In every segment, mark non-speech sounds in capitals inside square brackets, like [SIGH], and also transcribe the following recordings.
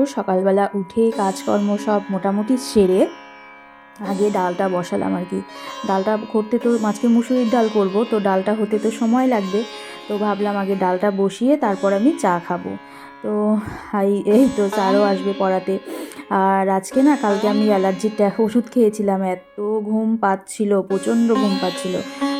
দেখো সকালবেলা উঠে কাজকর্ম সব মোটামুটি সেরে আগে ডালটা বসালাম আর কি। ডালটা করতে তো মাছকে মুসুরির ডাল করব, তো ডালটা হতে তো সময় লাগবে। তো ভাবলাম আগে ডালটা বসিয়ে তারপর আমি চা খাব। তো এই এই তো স্যারও আসবে পড়াতে। আর আজকে না, কালকে আমি অ্যালার্জির ওষুধ খেয়েছিলাম, এত ঘুম পাচ্ছিল, প্রচণ্ড ঘুম পাচ্ছিল।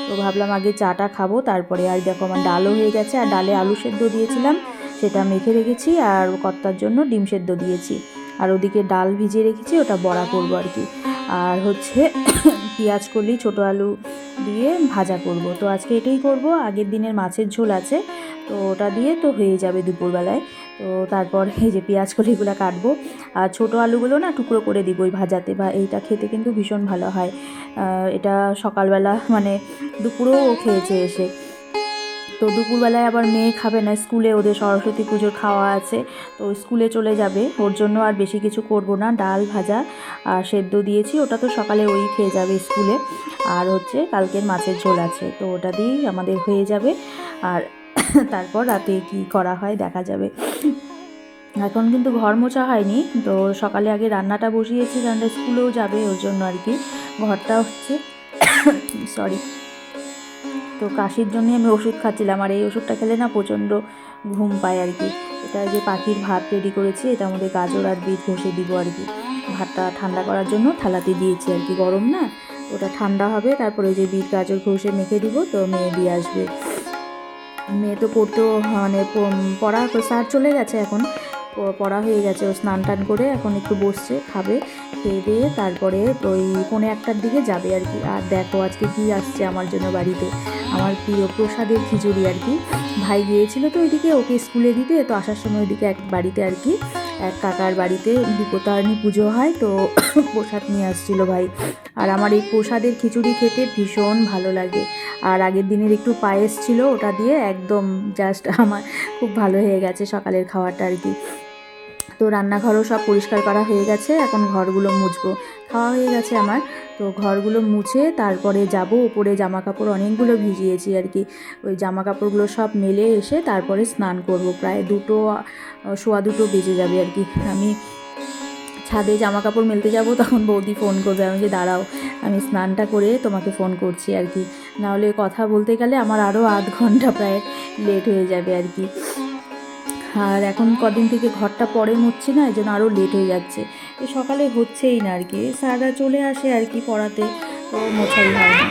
তো ভাবলাম আগে চাটা খাব, তারপরে আর দেখো আমার ডালও হয়ে গেছে, আর ডালে আলু সেদ্ধ দিয়েছিলাম। সেটা মেখে রেখেছি আর কর্তার জন্য ডিম সেদ্ধ দিয়েছি। আর ওদিকে ডাল ভিজিয়ে রেখেছি, ওটা বড়া করব আর কি। আর হচ্ছে [COUGHS] পেঁয়াজ কলি, ছোটো আলু দিয়ে ভাজা করব। তো আজকে এটাই করব। আগের দিনের মাছের ঝোল আছে, তো ওটা দিয়ে তো হয়ে যাবে দুপুরবেলায়। তো তারপর এই যে পেঁয়াজ কলিগুলো কাটবো। আর ছোটো আলুগুলো না টুকরো করে দিব ওই ভাজাতে, বা এইটা খেতে কিন্তু ভীষণ ভালো হয়। এটা সকালবেলা মানে দুপুরেও খেয়েছে এসে। তো দুপুরবেলায় আবার মেয়ে খাবে না, স্কুলে ওদের সরস্বতী পুজোর খাওয়া আছে, তো স্কুলে চলে যাবে। ওর জন্য আর বেশি কিছু করব না, ডাল ভাজা আর সেদ্ধ দিয়েছি, ওটা তো সকালে ওই খেয়ে যাবে স্কুলে। আর হচ্ছে কালকের মাছের ঝোল আছে, তো ওটা দিয়েই আমাদের হয়ে যাবে। আর [COUGHS] তারপর রাতে কি করা হয় দেখা যাবে। এখন কিন্তু ঘর মোছা হয়নি, তো সকালে আগে রান্নাটা বসিয়েছি রান্না স্কুলেও যাবে ওর জন্য আর কি। ঘরটা হচ্ছে [COUGHS] সরি তো কাশির জন্যই আমি ওষুধ খাচ্ছিলাম। আর এই ওষুধটা খেলে না প্রচণ্ড ঘুম পায় আর কি। এটা যে পাখির ভাত রেডি করেছি এটা আমাদের গাজর আর বিট ঘষে দিব আর কি। ভাতটা ঠান্ডা করার জন্য থালাতে দিয়েছি আর কি, গরম না। ওটা ঠান্ডা হবে, তারপরে যে বিট, গাজর, ঘষে মেখে দিব, তো মেয়ে দিয়ে আসবে। মেয়ে তো পড়তেও মানে পড়া স্যার চলে গেছে এখন। পড়া হয়ে গেছে। ও স্নান টান করে এখন একটু বসছে, খাবে, খেয়ে দিয়ে তারপরে ওই পৌনে একটার দিকে যাবে আর কি। আর দেখো আজকে কি আসছে আমার জন্য বাড়িতে। আমার প্রিয় প্রসাদের খিচুড়ি আর কি। ভাই গিয়েছিল তো ওইদিকে, ওকে স্কুলে দিতে, তো আসার সময় ওইদিকে এক বাড়িতে আর কি। এক কাকার বাড়িতে বিপতারিণী পুজো হয়, তো [COUGHS] প্রসাদ নিয়ে আসছিল ভাই। আর আমার এই প্রসাদের খিচুড়ি খেতে ভীষণ ভালো লাগে। আর আগের দিনের একটু পায়েস ছিল, ওটা দিয়ে একদম জাস্ট [LAUGHS] আমার খুব ভালো হয়ে গেছে সকালের খাওয়াটা আর কি। তো রান্নাঘরও সব পরিষ্কার করা হয়ে গেছে, এখন ঘরগুলো মুছবো। খাওয়া হয়ে গেছে আমার, তো ঘরগুলো মুছে তারপরে যাব উপরে জামা কাপড় অনেকগুলো ভিজিয়েছি আর কি। ওই জামা কাপড়গুলো সব মেলে এসে তারপরে স্নান করব, প্রায় দুটো, সোয়া দুটো বেজে যাবে আর কি। আমি ছাদে জামা কাপড় মেলতে যাব, তখন বৌদি ফোন করবে, আমি যে দাঁড়াও, আমি স্নানটা করে তোমাকে ফোন করছি আর কি। নাহলে কথা বলতে গেলে আমার আরও আধ ঘণ্টা প্রায় লেট হয়ে যাবে আর কি। আর এখন কদিন থেকে ঘরটা পরে মুছছি না এই জন্য আরও লেট হয়ে যাচ্ছে। এই সকালে হচ্ছেই না আর কি। স্যাররা চলে আসে আর কি পড়াতে তো মোছাই হয় না।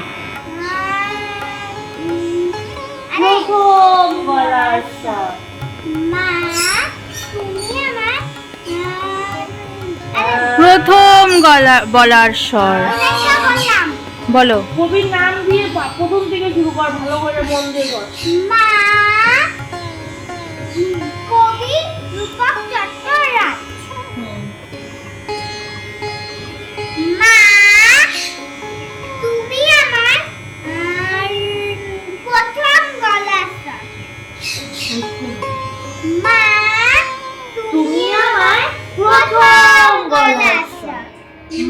প্রথম গলা বলার স্বর। বলো। কবির নাম দিয়ে প্রথম থেকে শুরু কর ভালো করে মন দিয়ে কর। মা কবি রূপক চট্টরাজ। মা তুমি আমার প্রথম স্বর।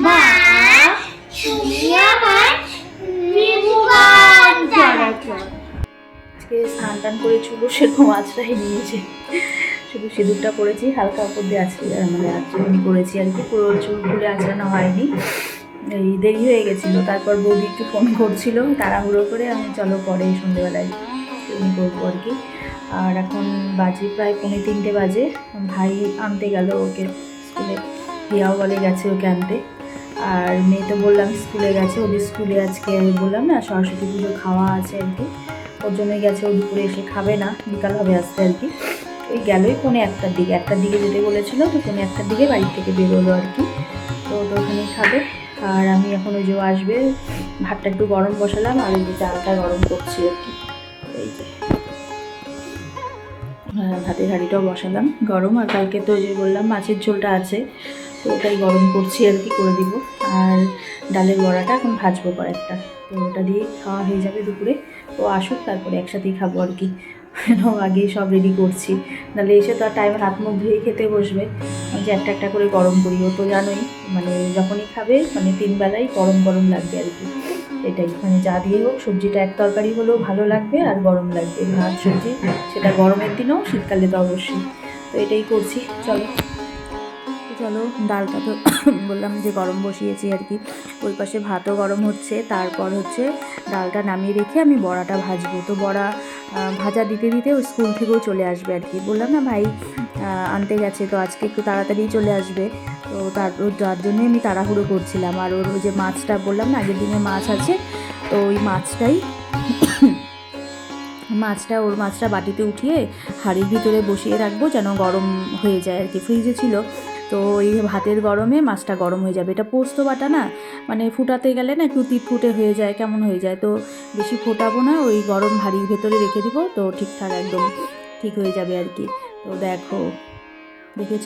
মা তুমি আমার টান করে সেরকম আঁচড়াই নিয়েছে। শুধু সিঁদুরটা পরেছি, হালকা উপর দিয়ে আঁচড়ে মানে আঁচড়ানি করেছি আর কি। পুরো চুল খুলে আঁচড়ানো হয়নি। এই দেরি হয়ে গেছিল, তারপর বৌদি একটু ফোন করছিল, তাড়াহুড়ো করে আমি চলো পরে সন্ধেবেলায় করব আর কি। আর এখন বাজে প্রায় পৌনে তিনটে বাজে। ভাই আনতে গেল ওকে স্কুলে। প্রিয়াও বলে গেছে ওকে আনতে। আর মেয়ে তো বললাম স্কুলে গেছে, ওদের স্কুলে আজকে বললাম না, সরস্বতী পুজো খাওয়া আছে আর কি। ওর জন্যই গেছে, ও দুপুরে এসে খাবে না, বিকাল হবে আসতে আর কি। ওই গেলোই পৌনে একটার দিকে। একটার দিকে যেতে বলেছিল, তো পৌনে একটার দিকে বাড়ি থেকে বেরোলো আর কি। তো ওখানেই খাবে। আর আমি এখন ওই যে আসবে, ভাতটা একটু গরম বসালাম, আর ওই যে চালটা গরম করছি আর কি। এই যে। ভাতের হাঁড়িটাও বসালাম, গরম। আর কালকে তো যে বললাম, মাছের ঝোলটা আছে, তো ওটাই গরম করছি আর কি, করে দিব। আর ডালের বড়াটা এখন ভাজবো কয়েকটা। তো ওটা দিয়ে খাওয়া হয়ে যাবে দুপুরে। ও আসুক তারপরে একসাথেই খাব আর কি। ও আগেই সব রেডি করছি। নাহলে এসে তো আর টাইমে হাত মুখ ধুয়ে খেতে বসবে। যে একটা একটা করে গরম করি, ও তো জানোই। মানে যখনই খাবে মানে তিন বেলাই গরম গরম লাগবে আর কি। এটাই। মানে যা দিয়ে হোক, সবজিটা এক তরকারি হলেও ভালো লাগবে আর গরম লাগবে। ভাত, সবজি, সেটা গরমের দিনেও, শীতকালে তো অবশ্যই। তো এটাই করছি। চলো। ডালটা তো [COUGHS] বললাম যে গরম বসিয়েছি আর কি। ওই পাশে ভাতও গরম হচ্ছে, তারপর হচ্ছে ডালটা নামিয়ে রেখে আমি বড়াটা ভাজবো। তো বড়া ভাজা দিতে দিতে ও স্কুল থেকেও চলে আসবে আর কি। বললাম না ভাই আনতে গেছে, তো আজকে একটু তাড়াতাড়ি চলে আসবে। তো তার যার জন্যই আমি তাড়াহুড়ো করছিলাম। আর ওর ওই যে মাছটা বললাম না, আগের দিনে মাছ আছে, তো ওই মাছটাই [COUGHS] মাছটা, ওর মাছটা বাটিতে উঠিয়ে হাঁড়ির ভিতরে বসিয়ে রাখব যেন গরম হয়ে যায় আর কি। ফ্রিজে ছিল তো এই ভাতের গরমে মাছটা গরম হয়ে যাবে। এটা পোস্ত বাটা না মানে ফুটাতে গেলে না একটু ফুটে হয়ে যায়, কেমন হয়ে যায়? তো বেশি ফোটাবো না, ওই গরম হাঁড়ির ভেতরে রেখে দিব, তো ঠিকঠাক একদম ঠিক হয়ে যাবে আর কি। তো দেখো, দেখেছ?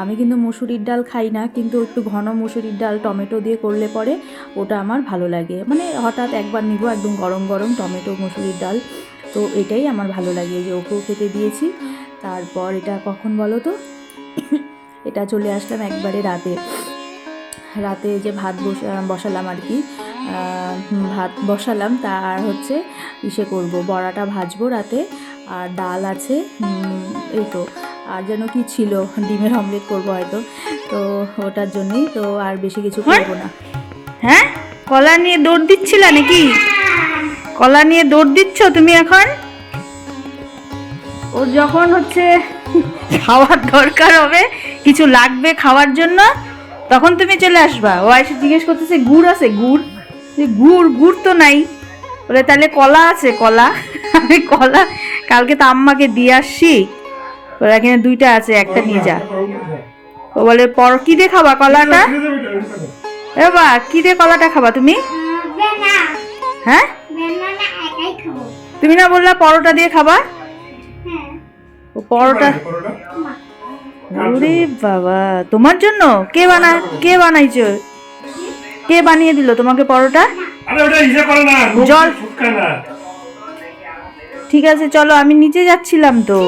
আমি কিন্তু মুসুরির ডাল খাই না, কিন্তু একটু ঘন মুসুরির ডাল টমেটো দিয়ে করলে পরে ওটা আমার ভালো লাগে। মানে হঠাৎ একবার নিব, একদম গরম গরম টমেটো, মুসুরির ডাল, তো এটাই আমার ভালো লাগে যে ওকেও খেতে দিয়েছি। তারপর এটা কখন বলো তো? এটা চলে আসলাম একবারে রাতে। রাতে যে ভাত বসা- বসালাম আর কি ভাত বসালাম তা আর হচ্ছে ইসে করব। বড়াটা ভাজবো রাতে আর ডাল আছে এই তো। আর যেন কি ছিল ডিমের অমলেট করব হয়তো। তো ওটার জন্যই তো আর বেশি কিছু করব না। হ্যাঁ? কলা নিয়ে দৌড় দিচ্ছিলা নাকি? কলা নিয়ে দৌড় দিচ্ছ তুমি এখন? ওর যখন হচ্ছে খাওয়ার দরকার হবে কিছু লাগবে খাওয়ার জন্য তখন তুমি চলে আসবা। ও এসে জিজ্ঞেস করতেছে গুড় আছে? গুড়? যে গুড় গুড় তো নাই। বলে তাহলে কলা আছে কলা। আমি কলা কালকে তো আম্মাকে দিয়ে আসছি। ওরা এখানে দুইটা আছে একটা নিয়ে যা। ও বলে পর কি দিয়ে খাবা কলাটা? এ বা কি দিয়ে কলাটা খাবা তুমি? হ্যাঁ? তুমি না বললা পরোটা দিয়ে খাবা? পরোটা? ওরে বাবা তোমার জন্য? কে বানা কে বানাইছো? কে বানিয়ে দিল তোমাকে পরোটা? জল। ঠিক আছে চলো আমি নিচে যাচ্ছিলাম তো।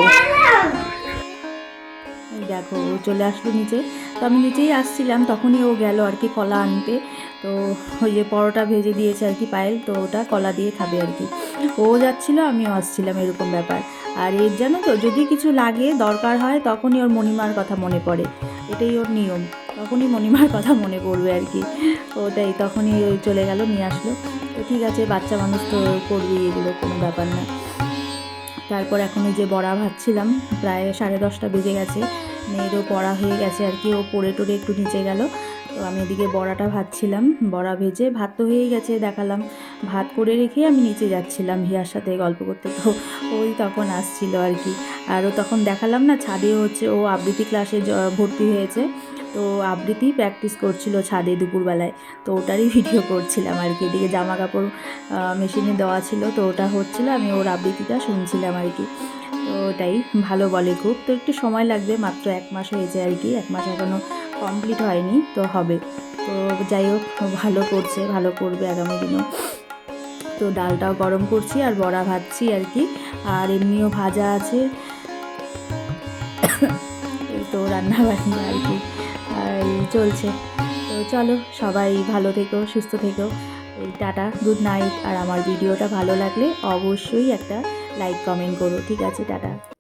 দেখো চলে আসলো নিচে। তো আমি নিচেই আসছিলাম, তখনই ও গেল আর কি কলা আনতে। তো ওই যে পরোটা ভেজে দিয়েছে আর কি পায়েল, তো ওটা কলা দিয়ে খাবে আর কি। ও যাচ্ছিল, আমিও আসছিলাম, এরকম ব্যাপার। আর এর জানো তো, যদি কিছু লাগে, দরকার হয়, তখনই ওর মণিমার কথা মনে পড়ে। এটাই ওর নিয়ম, তখনই মণিমার কথা মনে পড়বে আর কি। ওটাই, তখনই ওই চলে গেল, নিয়ে আসলো। তো ঠিক আছে, বাচ্চা মানুষ তো করবেই এগুলো কোনো ব্যাপার না। তারপর এখন ওই যে বড়া ভাজছিলাম, প্রায় সাড়ে দশটা বেজে গেছে। মেয়েরও পড়া হয়ে গেছে আর কি, ও পড়ে টোরে একটু নিচে গেল। তো আমি এদিকে বড়াটা ভাজছিলাম, বড়া ভেজে ভাত তো হয়েই গেছে দেখালাম। ভাত করে রেখে আমি নিচে যাচ্ছিলাম হিয়ার সাথে গল্প করতে। তো ওই তখন আসছিল আর কি। আর ও তখন দেখালাম না, ছাদে হচ্ছে ও আবৃত্তি ক্লাসে ভর্তি হয়েছে। তো আবৃত্তি প্র্যাকটিস করছিল ছাদে দুপুরবেলায়। তো ওটারই ভিডিও করছিলাম আর কি, এদিকে জামা কাপড় মেশিনে দেওয়া ছিল। তো ওটা হচ্ছিল আমি ওর আবৃত্তিটা শুনছিলাম আর কি। তো ওটাই ভালো বলে খুব। তো একটু সময় লাগবে, মাত্র এক মাস হয়েছে আর কি, এক মাস এখনও কমপ্লিট হয়নি, তো হবে। তো যাই হোক, ভালো করছে, ভালো করবে আগামী দিনেও। তো ডালটাও গরম করছি আর বড়া ভাজছি আর কি, আর এমনিও ভাজা আছে। তো রান্না বান্না আর কি, আর চলছে। তো চলো, সবাই ভালো থেকো, সুস্থ থেকো। টাটা গুড নাইট আর আমার ভিডিওটা ভালো লাগলে অবশ্যই একটা লাইক কমেন্ট করো। ঠিক আছে টাটা।